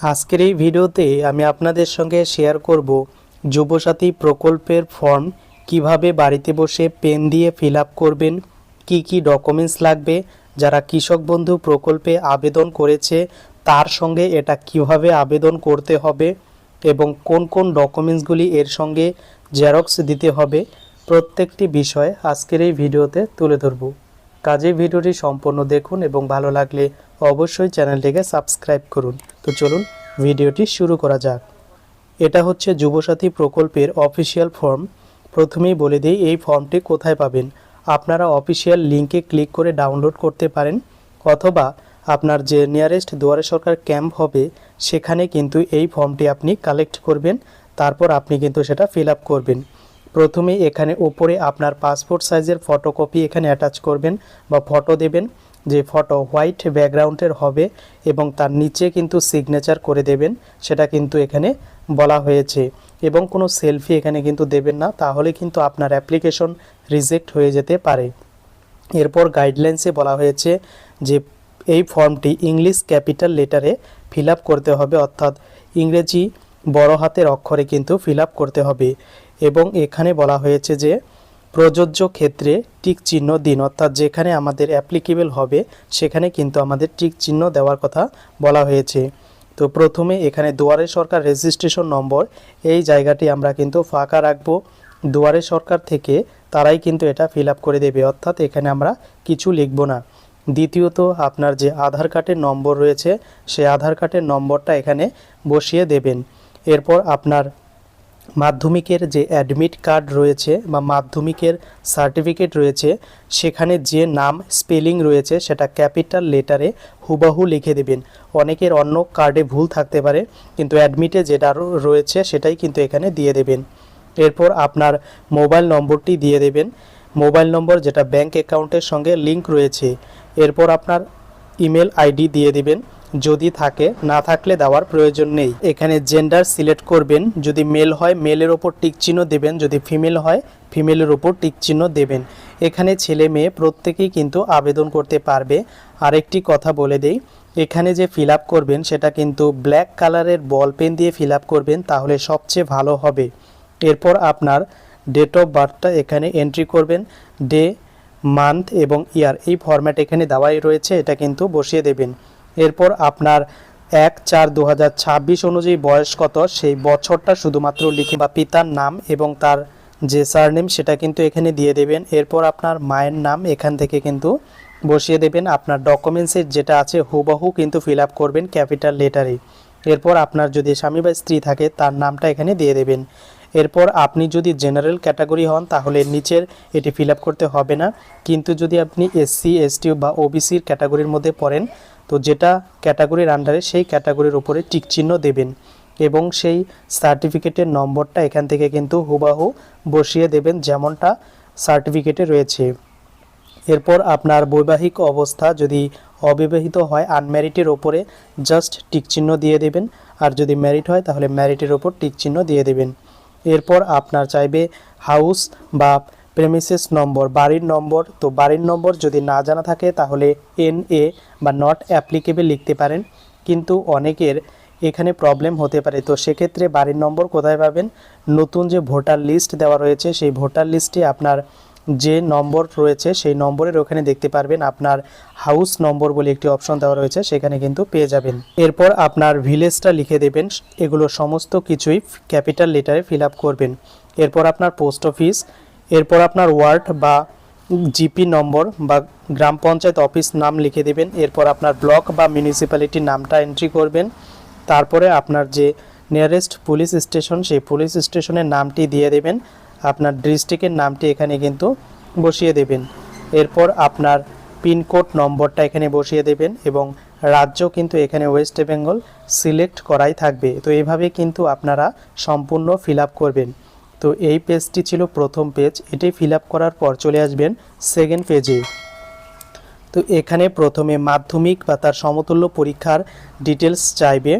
আজকের এই ভিডিওতে আমি আপনাদের সঙ্গে শেয়ার করব যুবসাথী প্রকল্পের ফর্ম কীভাবে বাড়িতে বসে পেন দিয়ে ফিল করবেন, কি কি ডকুমেন্টস লাগবে, যারা কৃষক বন্ধু প্রকল্পে আবেদন করেছে, তার সঙ্গে এটা কীভাবে আবেদন করতে হবে এবং কোন কোন ডকুমেন্টসগুলি এর সঙ্গে জেরক্স দিতে হবে, প্রত্যেকটি বিষয় আজকের এই ভিডিওতে তুলে ধরব। কাজে ভিডিওটি সম্পূর্ণ দেখুন এবং ভালো লাগলে অবশ্যই চ্যানেলটিকে সাবস্ক্রাইব করুন। তো চলুন ভিডিওটি শুরু করা যাক। এটা হচ্ছে যুবসাথী প্রকল্পের অফিসিয়াল ফর্ম। প্রথমেই বলে দিই, এই ফর্মটি কোথায় পাবেন? আপনারা অফিসিয়াল লিঙ্কে ক্লিক করে ডাউনলোড করতে পারেন, অথবা আপনার যে নিয়ারেস্ট দুয়ারে সরকার ক্যাম্প হবে, সেখানে কিন্তু এই ফর্মটি আপনি কালেক্ট করবেন, তারপর আপনি কিন্তু সেটা ফিল আপ করবেন। প্রথমে এখানে ওপরে আপনার পাসপোর্ট সাইজের ফটোকপি এখানে অ্যাটাচ করবেন বা ফটো দেবেন। যে ফটো হোয়াইট ব্যাকগ্রাউন্ডের হবে এবং তার নিচে কিন্তু সিগনেচার করে দেবেন, সেটা কিন্তু এখানে বলা হয়েছে। এবং কোনো সেলফি এখানে কিন্তু দেবেন না, তাহলে কিন্তু আপনার অ্যাপ্লিকেশন রিজেক্ট হয়ে যেতে পারে। এরপর গাইডলাইন্সে বলা হয়েছে যে এই ফর্মটি ইংলিশ ক্যাপিটাল লেটারে ফিল করতে হবে, অর্থাৎ ইংরেজি বড় হাতের অক্ষরে কিন্তু ফিল করতে হবে। এবং এখানে বলা হয়েছে যে প্রযোজ্য ক্ষেত্রে টিক চিহ্ন দিন, অর্থাৎ যেখানে আমাদের অ্যাপ্লিকেবল হবে, সেখানে কিন্তু আমাদের টিক চিহ্ন দেওয়ার কথা বলা হয়েছে। তো প্রথমে এখানে দুয়ারে সরকার রেজিস্ট্রেশন নম্বর এই জায়গাটি আমরা কিন্তু ফাঁকা রাখব। দুয়ারে সরকার থেকে তারাই কিন্তু এটা ফিল করে দেবে, অর্থাৎ এখানে আমরা কিছু লিখব না। দ্বিতীয়ত, আপনার যে আধার কার্ডের নম্বর রয়েছে, সেই আধার কার্ডের নম্বরটা এখানে বসিয়ে দেবেন। এরপর আপনার মাধ্যমিকের যে অ্যাডমিট কার্ড রয়েছে বা মাধ্যমিকের সার্টিফিকেট রয়েছে, সেখানে যে নাম স্পেলিং রয়েছে, সেটা ক্যাপিটাল লেটারে হুবাহু লিখে দেবেন। অনেকের অন্য কার্ডে ভুল থাকতে পারে, কিন্তু অ্যাডমিটে যেটা রয়েছে, সেটাই কিন্তু এখানে দিয়ে দেবেন। এরপর আপনার মোবাইল নম্বরটি দিয়ে দেবেন। মোবাইল নম্বর যেটা ব্যাংক অ্যাকাউন্টের সঙ্গে লিংক রয়েছে, এরপর আপনার ইমেল আইডি দিয়ে দিবেন। যদি থাকে, না থাকলে দেওয়ার প্রয়োজন নেই। এখানে জেন্ডার সিলেক্ট করবেন, যদি মেল হয় মেলের ওপর টিক চিহ্ন দেবেন, যদি ফিমেল হয় ফিমেলের ওপর টিক চিহ্ন দেবেন। এখানে ছেলে মেয়ে প্রত্যেকেই কিন্তু আবেদন করতে পারবে। আরেকটি কথা বলে দেই, এখানে যে ফিল করবেন, সেটা কিন্তু ব্ল্যাক কালারের বল পেন দিয়ে ফিল করবেন, তাহলে সবচেয়ে ভালো হবে। এরপর আপনার ডেট অফ বার্থটা এখানে এন্ট্রি করবেন ডে মান্থ এবং ইয়ার এই ফরম্যাট এখানে দেওয়াই রয়েছে, এটা কিন্তু বসিয়ে দেবেন। এরপর আপনার এক চার দু অনুযায়ী বয়স কত? সেই বছরটা শুধুমাত্র লিখে বা পিতার নাম এবং তার যে সারনেম সেটা কিন্তু এখানে দিয়ে দেবেন। এরপর আপনার মায়ের নাম এখান থেকে কিন্তু বসিয়ে দেবেন। আপনার ডকুমেন্টসের যেটা আছে হুবহু কিন্তু ফিল করবেন ক্যাপিটাল লেটারে এরপর আপনার যদি স্বামী বা স্ত্রী থাকে, তার নামটা এখানে দিয়ে দেবেন। এরপর আপনি যদি জেনারেল ক্যাটাগরি হন, তাহলে নিচের এটি ফিল করতে হবে না। কিন্তু যদি আপনি এসসি এসটি বা ওবিসির ক্যাটাগরির মধ্যে পড়েন তো যেটা ক্যাটাগরির আন্ডারে সেই ক্যাটাগরির উপরে টিক চিহ্ন দেবেন এবং সেই সার্টিফিকেটের নম্বরটা এখান থেকে কিন্তু হুবাহু বসিয়ে দেবেন যেমনটা সার্টিফিকেটে রয়েছে। এরপর আপনার বৈবাহিক অবস্থা যদি অবিবাহিত হয় আনম্যারিটের ওপরে জাস্ট টিক চিহ্ন দিয়ে দেবেন। আর যদি ম্যারিড হয়, তাহলে ম্যারিটের ওপর টিক চিহ্ন দিয়ে দেবেন। এরপর আপনার চাইবে হাউস বা প্রেমিসেস নম্বর বাড়ির নম্বর তো বাড়ির নম্বর যদি না জানা থাকে তাহলে এন এ বা নট অ্যাপ্লিকেবল লিখতে পারেন। কিন্তু অনেকের এখানে প্রবলেম হতে পারে। তো সেক্ষেত্রে বাড়ির নম্বর কোথায় পাবেন? নতুন যে ভোটার লিস্ট দেওয়া রয়েছে, সেই ভোটার লিস্টে আপনার যে নম্বর রয়েছে, সেই নম্বরের ওখানে দেখতে পারবেন আপনার হাউস নম্বর বলে একটি অপশন দেওয়া রয়েছে, সেখানে কিন্তু পেয়ে যাবেন। এরপর আপনার ভিলেজটা লিখে দেবেন। এগুলো সমস্ত কিছুই ক্যাপিটাল লেটারে ফিল করবেন। এরপর আপনার পোস্ট অফিস এরপর আপনার ওয়ার্ড বা জিপি নম্বর বা গ্রাম পঞ্চায়েত অফিস নাম লিখে দেবেন। এরপর আপনার ব্লক বা মিউনিসিপ্যালিটির নামটা এন্ট্রি করবেন। তারপরে আপনার যে নিয়ারেস্ট পুলিশ স্টেশন সেই পুলিশ স্টেশনের নামটি দিয়ে দেবেন। আপনার ডিস্ট্রিক্টের নামটি এখানে কিন্তু বসিয়ে দেবেন। এরপর আপনার পিনকোড নম্বরটা এখানে বসিয়ে দেবেন এবং রাজ্য কিন্তু এখানে ওয়েস্ট বেঙ্গল সিলেক্ট করাই থাকবে। তো এইভাবে কিন্তু আপনারা সম্পূর্ণ ফিল করবেন। তো এই পেজটি ছিল প্রথম পেজ। এটি ফিল করার পর চলে আসবেন সেকেন্ড পেজে তো এখানে প্রথমে মাধ্যমিক বা তার সমতুল্য পরীক্ষার ডিটেলস চাইবে।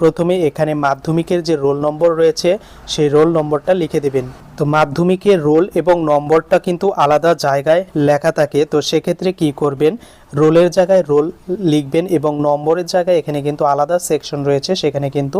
প্রথমে এখানে মাধ্যমিকের যে রোল নম্বর রয়েছে, সেই রোল নম্বরটা লিখে দেবেন। তো মাধ্যমিকের রোল এবং নম্বরটা কিন্তু আলাদা জায়গায় লেখা থাকে। তো সেক্ষেত্রে কি করবেন? রোলের জায়গায় রোল লিখবেন এবং নম্বরের জায়গায় এখানে কিন্তু আলাদা সেকশন রয়েছে, সেখানে কিন্তু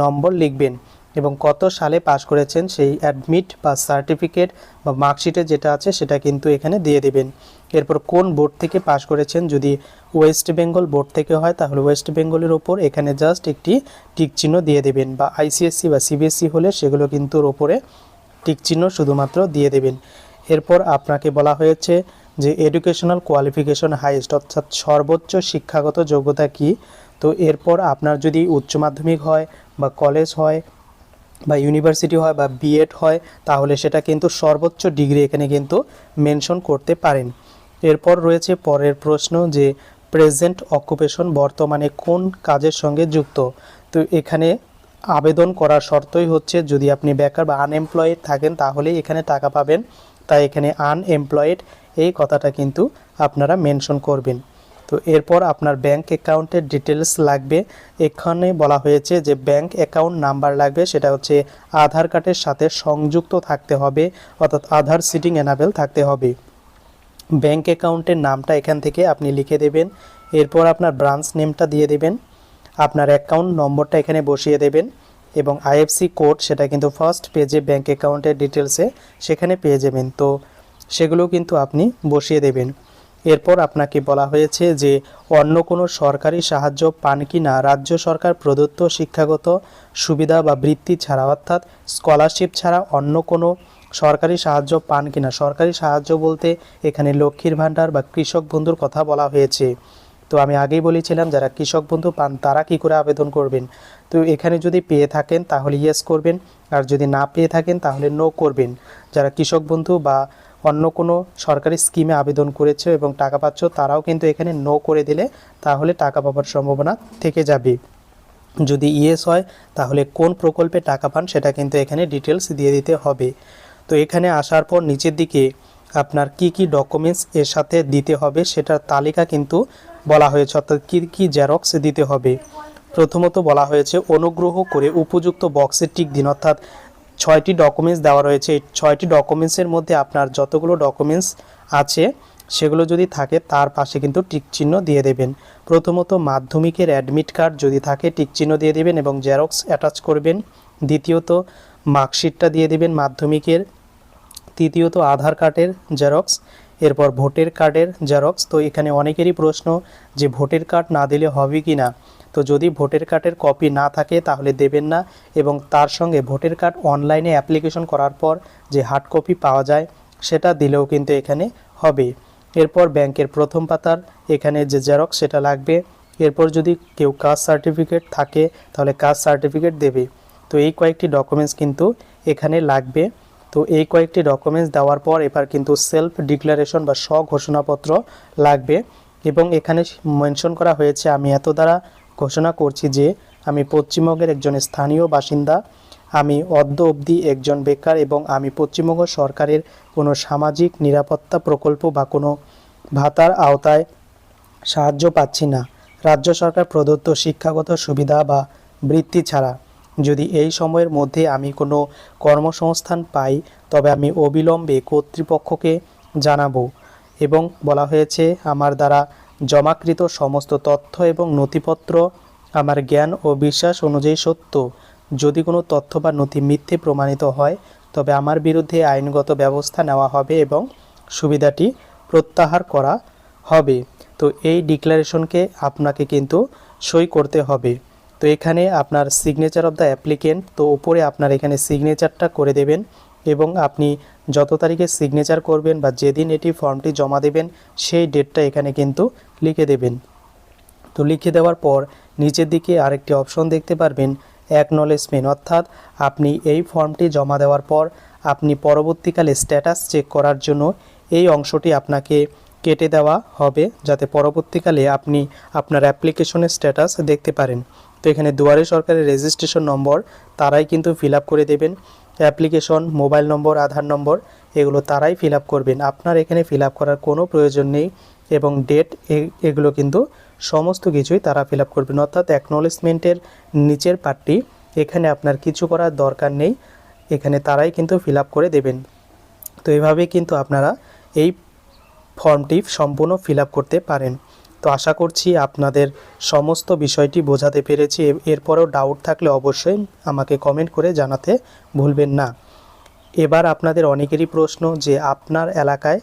নম্বর লিখবেন। এবং কত সালে পাশ করেছেন সেই অ্যাডমিট বা সার্টিফিকেট বা মার্কশিটে যেটা আছে সেটা কিন্তু এখানে দিয়ে দেবেন। এরপর কোন বোর্ড থেকে পাশ করেছেন? যদি ওয়েস্ট বেঙ্গল বোর্ড থেকে হয়, তাহলে ওয়েস্ট বেঙ্গলের ওপর এখানে জাস্ট একটি টিক চিহ্ন দিয়ে দেবেন বা আইসিএসসি বা সিবিএসসি হলে সেগুলো কিন্তু ওপরে টিক চিহ্ন শুধুমাত্র দিয়ে দেবেন। এরপর আপনাকে বলা হয়েছে যে এডুকেশনাল কোয়ালিফিকেশন হাইয়েস্ট অর্থাৎ সর্বোচ্চ শিক্ষাগত যোগ্যতা কি? তো এরপর আপনার যদি উচ্চ মাধ্যমিক হয় বা কলেজ হয় বা ইউনিভার্সিটি হয় বা বিএড হয়, তাহলে সেটা কিন্তু সর্বোচ্চ ডিগ্রি এখানে কিন্তু মেনশন করতে পারেন। এরপর রয়েছে পরের প্রশ্ন যে প্রেজেন্ট অকুপেশন বর্তমানে কোন কাজের সঙ্গে যুক্ত? তো এখানে আবেদন করার শর্তই হচ্ছে, যদি আপনি বেকার বা আনএমপ্লয়েড থাকেন, তাহলেই এখানে টাকা পাবেন। তাই এখানে আনএমপ্লয়েড এই কথাটা কিন্তু আপনারা মেনশন করবেন। তো এরপর আপনার ব্যাংক অ্যাকাউন্টের ডিটেলস লাগবে। এখানে বলা হয়েছে যে ব্যাংক অ্যাকাউন্ট নাম্বার লাগবে, সেটা হচ্ছে আধার কার্ডের সাথে সংযুক্ত থাকতে হবে, অর্থাৎ আধার সিটিং এনাবেল থাকতে হবে। ব্যাংক অ্যাকাউন্টের নামটা এখান থেকে আপনি লিখে দেবেন, এরপর আপনার ব্রাঞ্চ নেমটা দিয়ে দেবেন, আপনার অ্যাকাউন্ট নম্বরটা এখানে বসিয়ে দেবেন, এবং আইএফসি কোড সেটা কিন্তু ফার্স্ট পেজে ব্যাংক অ্যাকাউন্টের ডিটেলসে সেখানে পেয়ে যাবেন। তো সেগুলো কিন্তু আপনি বসিয়ে দেবেন। এরপর আপনাকে বলা হয়েছে যে অন্য কোনো সরকারি সাহায্য পান কি না রাজ্য সরকার প্রদত্ত শিক্ষাগত সুবিধা বা বৃত্তি ছাড়া, অর্থাৎ স্কলারশিপ ছাড়া অন্য কোনো সরকারি সাহায্য পান কিনা। সরকারি সাহায্য বলতে এখানে লক্ষ্মীর ভাণ্ডার বা কৃষক বন্ধুর কথা বলা হয়েছে। তো আমি আগেই বলেছিলাম, যারা কৃষক বন্ধু পান তারা কি করে আবেদন করবেন? তো এখানে যদি পেয়ে থাকেন তাহলে ইয়েস করবেন, আর যদি না পেয়ে থাকেন তাহলে নো করবেন। যারা কৃষক বন্ধু বা অন্য কোনো সরকারি স্কিমে আবেদন করেছে এবং টাকা পাচ্ছ, তারাও কিন্তু এখানে নো করে দিলে তাহলে টাকা পাওয়ার সম্ভাবনা থেকে যাবে। যদি ইয়েস হয়, তাহলে কোন প্রকল্পে টাকা পান সেটা কিন্তু এখানে ডিটেলস দিয়ে দিতে হবে। তো এখানে আসার পর নিচের দিকে আপনার কি কি ডকুমেন্টস এর সাথে দিতে হবে সেটার তালিকা কিন্তু বলা হয়েছে, অর্থাৎ কী কী জেরক্স দিতে হবে। প্রথমত বলা হয়েছে, অনুগ্রহ করে উপযুক্ত বক্সে টিক দিন, অর্থাৎ ছয়টি ডকুমেন্টস দেওয়া রয়েছে। এই ছয়টি ডকুমেন্টসের মধ্যে আপনার যতগুলো ডকুমেন্টস আছে, সেগুলো যদি থাকে, তার পাশে কিন্তু টিক চিহ্ন দিয়ে দেবেন। প্রথমত মাধ্যমিকের অ্যাডমিট কার্ড যদি থাকে টিক চিহ্ন দিয়ে দেবেন এবং জেরক্স অ্যাটাচ করবেন। দ্বিতীয়ত মার্কশিটটা দিয়ে দেবেন মাধ্যমিকের। তৃতীয়ত আধার কার্ডের জেরক্স এরপর ভোটের কার্ডের জেরক্স তো এখানে অনেকেরই প্রশ্ন যে ভোটের কার্ড না দিলে হবে কি না তো যদি ভোটের কার্ডের কপি না থাকে তাহলে দেবেন না এবং তার সঙ্গে ভোটের কার্ড অনলাইনে অ্যাপ্লিকেশন করার পর যে হার্ড কপি পাওয়া যায় সেটা দিলেও কিন্তু এখানে হবে। এরপর ব্যাংকের প্রথম পাতার এখানে যে জেরক্স সেটা লাগবে। এরপর যদি কেউ কাস্ট সার্টিফিকেট থাকে তাহলে কাস্ট সার্টিফিকেট দেবে। তো এই কয়েকটি ডকুমেন্টস কিন্তু এখানে লাগবে। তো এই কয়েকটি ডকুমেন্টস দেওয়ার পর এবার কিন্তু সেলফ ডিক্লারেশন বা স্বঘোষণাপত্র লাগবে এবং এখানে মেনশন করা হয়েছে, আমি এত দ্বারা ঘোষণা করছি যে আমি পশ্চিমবঙ্গের একজন স্থানীয় বাসিন্দা, আমি অদ্য অবধি একজন বেকার এবং আমি পশ্চিমবঙ্গ সরকারের কোনো সামাজিক নিরাপত্তা প্রকল্প বা কোনো ভাতার আওতায় সাহায্য পাচ্ছি না। রাজ্য সরকার প্রদত্ত শিক্ষাগত সুবিধা বা বৃত্তি ছাড়া যদি এই সময়ের মধ্যে আমি কোনো কর্মসংস্থান পাই, তবে আমি অবিলম্বে কর্তৃপক্ষকে জানাব এবং বলা হয়েছে, আমার দ্বারা জমাকৃত সমস্ত তথ্য এবং নথিপত্র আমার জ্ঞান ও বিশ্বাস অনুযায়ী সত্য। যদি কোনো তথ্য বা নথি মিথ্যে প্রমাণিত হয়, তবে আমার বিরুদ্ধে আইনগত ব্যবস্থা নেওয়া হবে এবং সুবিধাটি প্রত্যাহার করা হবে। তো এই ডিক্লারেশনকে আপনাকে কিন্তু সই করতে হবে। তো এখানে আপনার সিগনেচার অফ দ্য অ্যাপ্লিকেন্ট তো উপরে আপনার এখানে সিগনেচারটা করে দেবেন। এবং আপনি যত তারিখে সিগনেচার করবেন বা যেদিন এটি ফর্মটি জমা দেবেন, সেই ডেটটা এখানে কিন্তু লিখে দেবেন। তো লিখে দেওয়ার পর নিচের দিকে আরেকটি অপশন দেখতে পারবেন অ্যাকনলেজমেন্ট অর্থাৎ আপনি এই ফর্মটি জমা দেওয়ার পর আপনি পরবর্তীকালে স্ট্যাটাস চেক করার জন্য এই অংশটি আপনাকে কেটে দেওয়া হবে যাতে পরবর্তীকালে আপনি আপনার অ্যাপ্লিকেশনের স্ট্যাটাস দেখতে পারেন। তো এখানে দুয়ারে সরকারের রেজিস্ট্রেশন নম্বর তারাই কিন্তু ফিল করে দেবেন। অ্যাপ্লিকেশন, মোবাইল নম্বর, আধার নম্বর, এগুলো তারাই ফিল করবেন। আপনার এখানে ফিল করার কোনো প্রয়োজন নেই এবং ডেট এগুলো কিন্তু সমস্ত কিছুই তারা ফিল করবেন। অর্থাৎ অ্যাকনোলেজমেন্টের নিচের পার্টটি এখানে আপনার কিছু করার দরকার নেই। এখানে তারাই কিন্তু ফিল করে দেবেন। তো এভাবে কিন্তু আপনারা এই ফর্মটি সম্পূর্ণ ফিল করতে পারেন। তো আশা করছি আপনাদের সমস্ত বিষয়টি বোঝাতে পেরেছি। এরপরেও ডাউট থাকলে অবশ্যই আমাকে কমেন্ট করে জানাতে ভুলবেন না। এবার আপনাদের অনেকেরই প্রশ্ন যে আপনার এলাকায়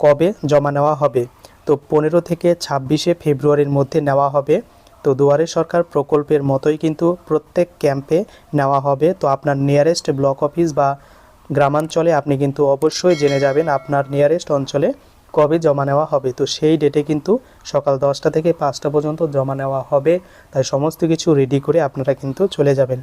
কবে জমা নেওয়া হবে? তো পনেরো থেকে ছাব্বিশে ফেব্রুয়ারির মধ্যে নেওয়া হবে। তো দুয়ারে সরকার প্রকল্পের মতোই কিন্তু প্রত্যেক ক্যাম্পে নেওয়া হবে। তো আপনার নিয়ারেস্ট ব্লক অফিস বা গ্রামাঞ্চলে আপনি কিন্তু অবশ্যই জেনে যাবেন আপনার নিয়ারেস্ট অঞ্চলে কবে জমা নেওয়া হবে? তো সেই ডেটে কিন্তু সকাল দশটা থেকে পাঁচটা পর্যন্ত জমা নেওয়া হবে। তাই সমস্ত কিছু রেডি করে আপনারা কিন্তু চলে যাবেন।